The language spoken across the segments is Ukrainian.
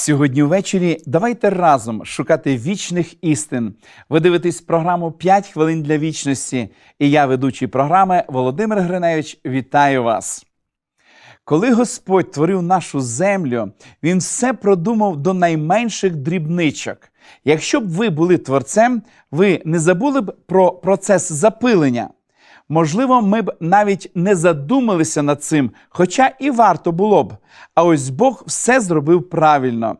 Сьогодні ввечері давайте разом шукати вічних істин. Ви дивитесь програму «5 хвилин для вічності. І я, ведучий програми Володимир Гриневич, вітаю вас. Коли Господь творив нашу землю, Він все продумав до найменших дрібничок. Якщо б ви були творцем, ви не забули б про процес запилення. Можливо, ми б навіть не задумалися над цим, хоча і варто було б. А ось Бог все зробив правильно.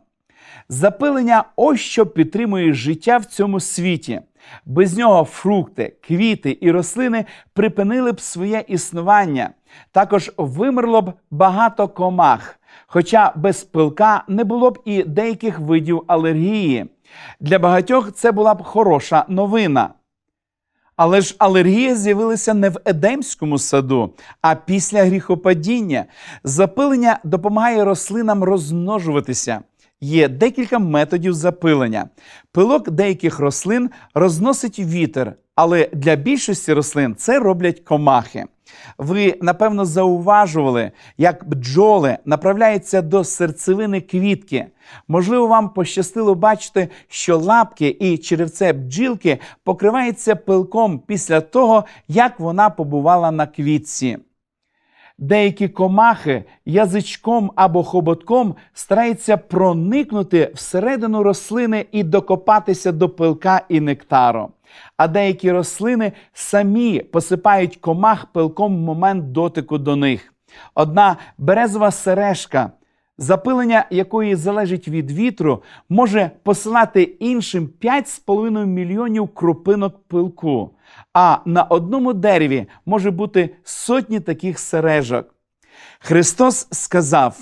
Запилення ось що підтримує життя в цьому світі. Без нього фрукти, квіти і рослини припинили б своє існування. Також вимерло б багато комах, хоча без пилка не було б і деяких видів алергії. Для багатьох це була б хороша новина. Але ж алергія з'явилася не в Едемському саду, а після гріхопадіння. Запилення допомагає рослинам розмножуватися. Є декілька методів запилення. Пилок деяких рослин розносить вітер, але для більшості рослин це роблять комахи. Ви, напевно, зауважували, як бджоли направляються до серцевини квітки. Можливо, вам пощастило бачити, що лапки і черевце бджілки покриваються пилком після того, як вона побувала на квітці. Деякі комахи язичком або хоботком стараються проникнути всередину рослини і докопатися до пилка і нектару. А деякі рослини самі посипають комах пилком в момент дотику до них. Одна березова сережка, запилення якої залежить від вітру, може посилати іншим 5,5 мільйонів крупинок пилку. А на одному дереві може бути сотні таких сережок. Христос сказав: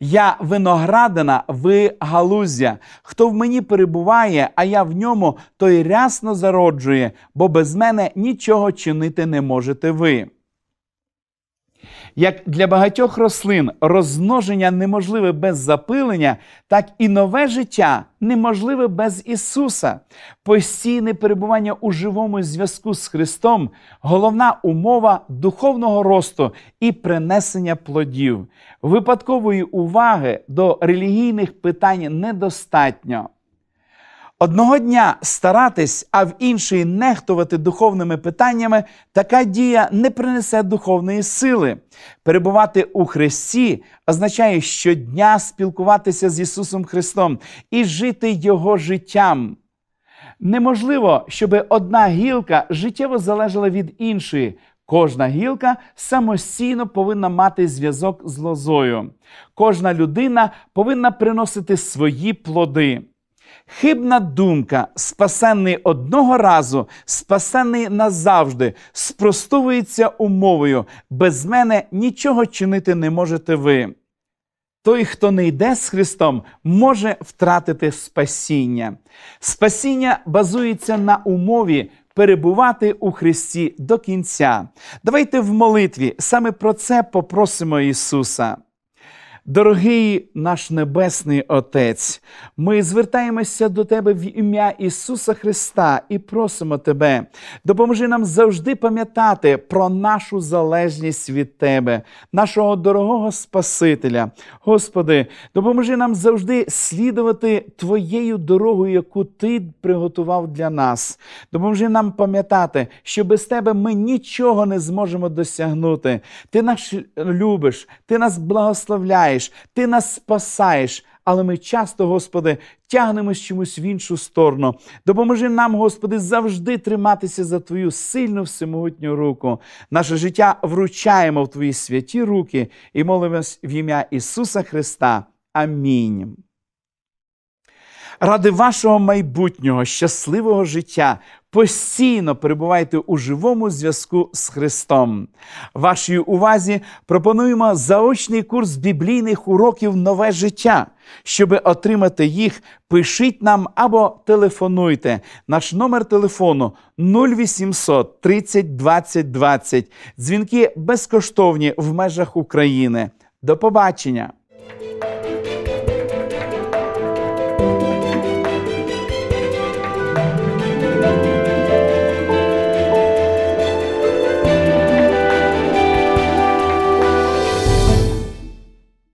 Я виноградина, ви галузя. Хто в мені перебуває, а я в ньому, той рясно зароджує, бо без мене нічого чинити не можете ви. Як для багатьох рослин розмноження неможливе без запилення, так і нове життя неможливе без Ісуса. Постійне перебування у живому зв'язку з Христом головна умова духовного росту і принесення плодів. Випадкової уваги до релігійних питань недостатньо. Одного дня старатись, а в інший нехтувати духовними питаннями, така дія не принесе духовної сили. Перебувати у Христі означає щодня спілкуватися з Ісусом Христом і жити Його життям. Неможливо, щоб одна гілка життєво залежала від іншої. Кожна гілка самостійно повинна мати зв'язок з лозою. Кожна людина повинна приносити свої плоди. Хибна думка, спасенний одного разу, спасенний назавжди, спростовується умовою. Без мене нічого чинити не можете ви. Той, хто не йде з Христом, може втратити спасіння. Спасіння базується на умові перебувати у Христі до кінця. Давайте в молитві саме про це попросимо Ісуса. Дорогий наш Небесний Отець, ми звертаємося до Тебе в ім'я Ісуса Христа і просимо Тебе, допоможи нам завжди пам'ятати про нашу залежність від Тебе, нашого дорогого Спасителя. Господи, допоможи нам завжди слідувати Твоєю дорогою, яку Ти приготував для нас. Допоможи нам пам'ятати, що без Тебе ми нічого не зможемо досягнути. Ти нас любиш, Ти нас благословляєш знаєш, ти нас спасаєш, але ми часто, Господи, тягнемось чомусь в іншу сторону. Допоможи нам, Господи, завжди триматися за Твою сильну всемогутню руку. Наше життя вручаємо в Твої святі руки і молимось в ім'я Ісуса Христа. Амінь. Ради вашого майбутнього щасливого життя постійно перебувайте у живому зв'язку з Христом. Вашій увазі пропонуємо заочний курс біблійних уроків Нове життя. Щоб отримати їх, пишіть нам або телефонуйте. Наш номер телефону 0800 30 20 20. Дзвінки безкоштовні в межах України. До побачення!